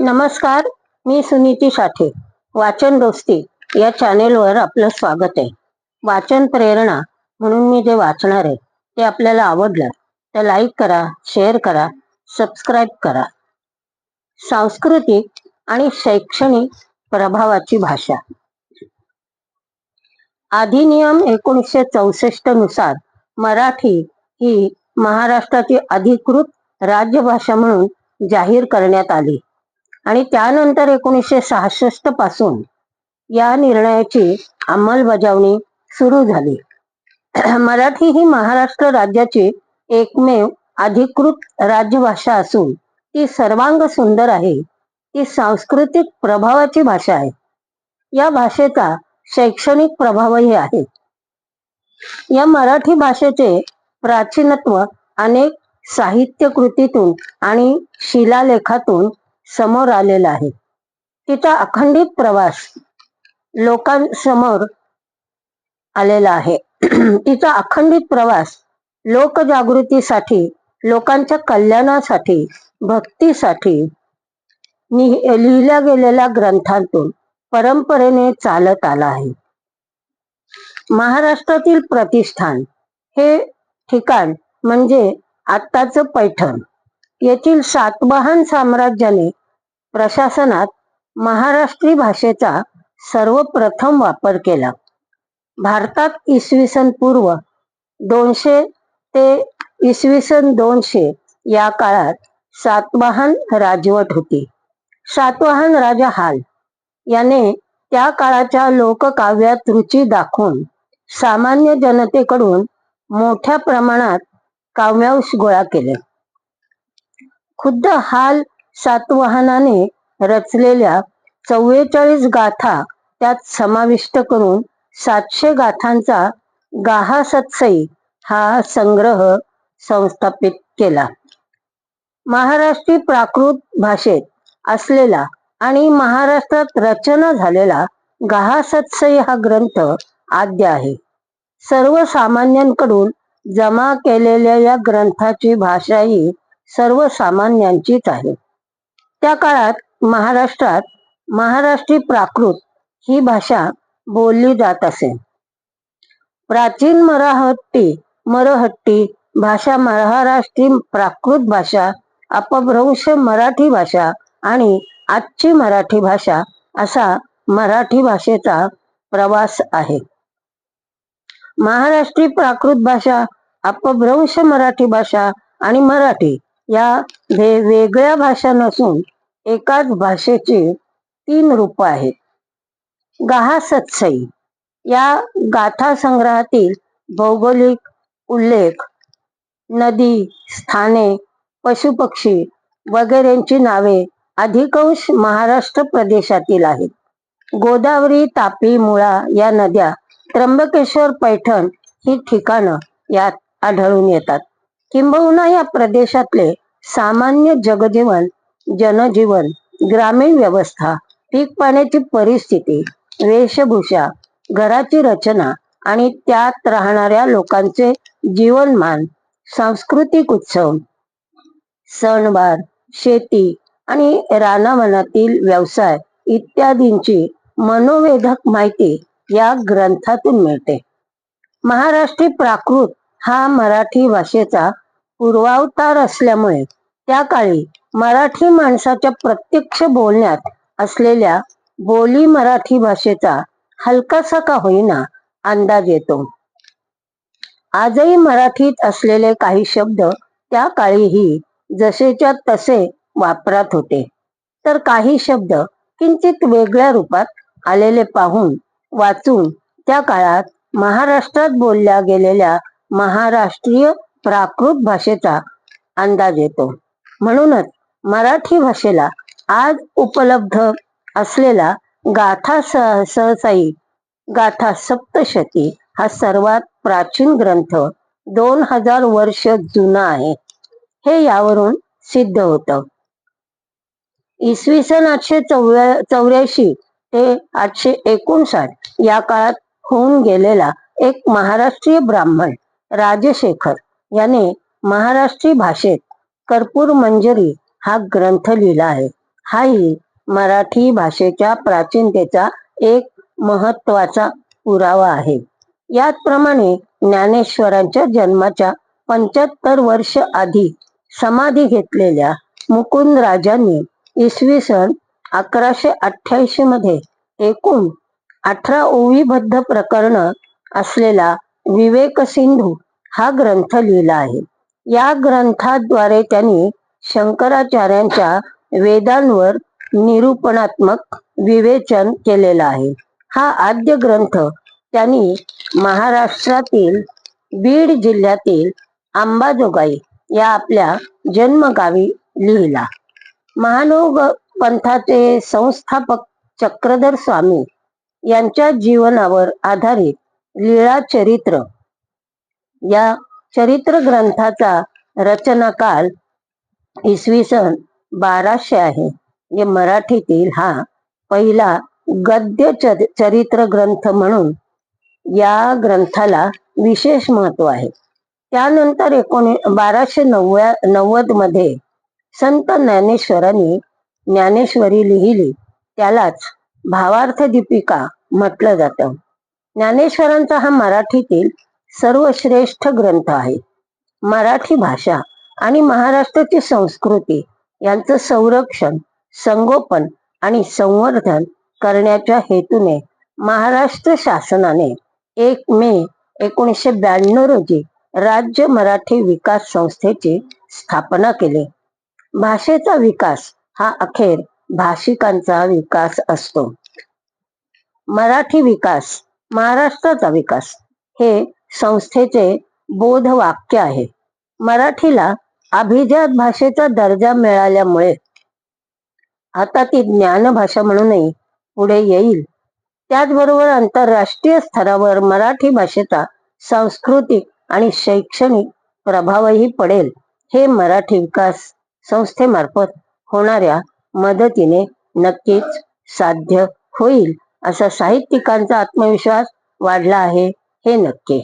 नमस्कार मी सुनीती साठे वाचन दोस्ती या चॅनेलवर आपलं स्वागत आहे. वाचन प्रेरणा म्हणून मी जे वाचणार आहे ते आपल्याला आवडलं तर लाईक करा शेअर करा सबस्क्राईब करा. सांस्कृतिक आणि शैक्षणिक प्रभावाची भाषा. अधिनियम एकोणीसशे चौसष्टनुसार मराठी ही महाराष्ट्राची अधिकृत राज्यभाषा म्हणून जाहीर करण्यात आली. आणि त्यानंतर एकोणीसशे सहासष्टपासून या निर्णयाची अंमलबजावणी सुरू झाली. मराठी ही महाराष्ट्र राज्याची एकमेव अधिकृत राज्यभाषा असून ती सर्वांग सुंदर आहे. ती सांस्कृतिक प्रभावाची भाषा आहे. या भाषेचा शैक्षणिक प्रभावही आहे. या मराठी भाषेचे प्राचीनत्व अनेक साहित्य कृतीतून आणि शिलालेखातून समोर आलेला आहे. तिचा अखंडित प्रवास लोकांसमोर आलेला आहे. तिचा अखंडित प्रवास लोकजागृतीसाठी लोकांच्या कल्याणासाठी भक्तीसाठी लिहिल्या गेलेल्या ग्रंथांतून परंपरेने चालत आला आहे. महाराष्ट्रातील प्रतिष्ठान हे ठिकाण म्हणजे आत्ताचं पैठण. येथील सातवाहन साम्राज्याने प्रशासनात महाराष्ट्री भाषेचा सर्वप्रथम वापर केला. भारतात इसवी सन पूर्व दोनशे ते इसवी सन दोनशे या काळात सातवाहन राजवट होती. सातवाहन राजा हाल याने त्या काळाच्या लोककाव्यात रुची दाखवून सामान्य जनतेकडून मोठ्या प्रमाणात काव्यांश गोळा केले. खुद्द हाल सातवाहनाने रचलेल्या चव्वेचाळीस गाथा त्यात समाविष्ट करून सातशे गाथांचा गाहा सत्सई हा संग्रह संस्थापित केला. महाराष्ट्री प्राकृत भाषेत असलेला आणि महाराष्ट्रात रचना झालेला गाहा सत्सई हा ग्रंथ आद्य आहे. सर्वसामान्यांकडून जमा केलेल्या या ग्रंथाची भाषा ही सर्वसामान्यांचीच आहे. त्या काळात महाराष्ट्रात महाराष्ट्री प्राकृत ही भाषा बोलली जात असे. प्राचीन मराहट्टी मरहट्टी भाषा महाराष्ट्री प्राकृत भाषा अपभ्रंश मराठी भाषा आणि आजची मराठी भाषा असा मराठी भाषेचा प्रवास आहे. महाराष्ट्री प्राकृत भाषा अपभ्रंश मराठी भाषा आणि मराठी या वेगळ्या भाषा नसून एकाच भाषेचे तीन रूप आहेत. गाहा सत्सई या गाथा संग्रहातील भौगोलिक उल्लेख नदी स्थाने पशुपक्षी वगैरेंची नावे अधिकांश महाराष्ट्र प्रदेशातील आहेत. गोदावरी तापी मुळा या नद्या त्र्यंबकेश्वर पैठण ही ठिकाणं यात आढळून येतात. किंबहुना या प्रदेशातले सामान्य जगजीवन जनजीवन ग्रामीण व्यवस्था पीक पाण्याची परिस्थिती वेशभूषा घराची रचना आणि त्यात राहणाऱ्या लोकांचे जीवनमान सांस्कृतिक उत्सव सणवार शेती आणि रानावनातील व्यवसाय इत्यादींची मनोवेधक माहिती या ग्रंथातून मिळते. महाराष्ट्री प्राकृत हा मराठी भाषेचा पूर्वावतार असल्यामुळे त्या काळी मराठी माणसाच्या प्रत्यक्ष बोलण्यात असलेल्या बोली मराठी भाषेचा हलकासा का होईना अंदाज येतो. आजही मराठीत असलेले काही शब्द त्या काळीही जसेच्या तसे वापरात होते. तर काही शब्द किंचित वेगळ्या रूपात आलेले पाहून वाचून त्या काळात महाराष्ट्रात बोलल्या गेलेल्या महाराष्ट्रीय प्राकृत भाषेचा अंदाज येतो. म्हणूनच मराठी भाषेला आज उपलब्ध असलेला गाथा सहसाई गाथा सप्तशती हा सर्वात प्राचीन ग्रंथ दोन हजार वर्ष जुना आहे. हे यावरून सिद्ध होत. इसवी सन आठशे चौऱ्याऐंशी ते आठशे एकोणसाठ या काळात होऊन गेलेला एक महाराष्ट्रीय ब्राह्मण राजशेखर याने महाराष्ट्री भाषेत कर्पूर मंजरी हा ग्रंथ लिहिला आहे. हाही मराठी भाषेच्या प्राचीनतेचा एक महत्त्वाचा पुरावा आहे. याचप्रमाणे ज्ञानेश्वरांच्या जन्माच्या पंच्याहत्तर वर्ष आधी समाधी घेतलेल्या मुकुंद राजांनी इसवी सन अकराशे अठ्ठ्याऐंशी मध्ये एकूण अठरा ओवीबद्ध प्रकरण असलेला विवेक सिंधू हा ग्रंथ लिहिला आहे. या ग्रंथाद्वारे त्यांनी शंकराचार्यांच्या वेदांवर निरूपणात्मक विवेचन केलेलं आहे. हा आद्य ग्रंथ त्यांनी महाराष्ट्रातील बीड जिल्ह्यातील अंबाजोगाई या आपल्या जन्मगावी लिहिला. महानोग पंथाचे संस्थापक चक्रधर स्वामी यांच्या जीवनावर आधारित लीळा चरित्र या चरित्र ग्रंथाचा रचनाकाल इसवी सन बाराशे आहे. म्हणजे मराठीतील हा पहिला गद्य चरित्र ग्रंथ म्हणून या ग्रंथाला विशेष महत्त्व आहे. त्यानंतर एकोणी बाराशे नव्या नव्वदमध्ये संत ज्ञानेश्वरांनी ज्ञानेश्वरी लिहिली. त्यालाच भावार्थ दीपिका म्हटलं जातं. ज्ञानेश्वरांचा हा मराठीतील सर्वश्रेष्ठ ग्रंथ आहे. मराठी भाषा आणि महाराष्ट्राची संस्कृती यांचं संरक्षण संगोपन आणि संवर्धन करण्याच्या हेतूने महाराष्ट्र शासनाने एक मे एकोणीसशे ब्याण्णव रोजी राज्य मराठी विकास संस्थेची स्थापना केली. भाषेचा विकास हा अखेर भाषिकांचा विकास असतो. मराठी विकास महाराष्ट्राचा विकास हे संस्थेचे बोधवाक्य आहे. मराठीला अभिजात भाषेचा दर्जा मिळाल्यामुळे आता ती ज्ञानभाषा म्हणूनही पुढे येईल. त्याचबरोबर आंतरराष्ट्रीय स्तरावर मराठी भाषेचा सांस्कृतिक आणि शैक्षणिक प्रभावही पडेल. हे मराठी विकास संस्थेमार्फत होणाऱ्या मदतीने नक्कीच साध्य होईल असा साहित्यिकांचा आत्मविश्वास वाढला आहे. हे नक्की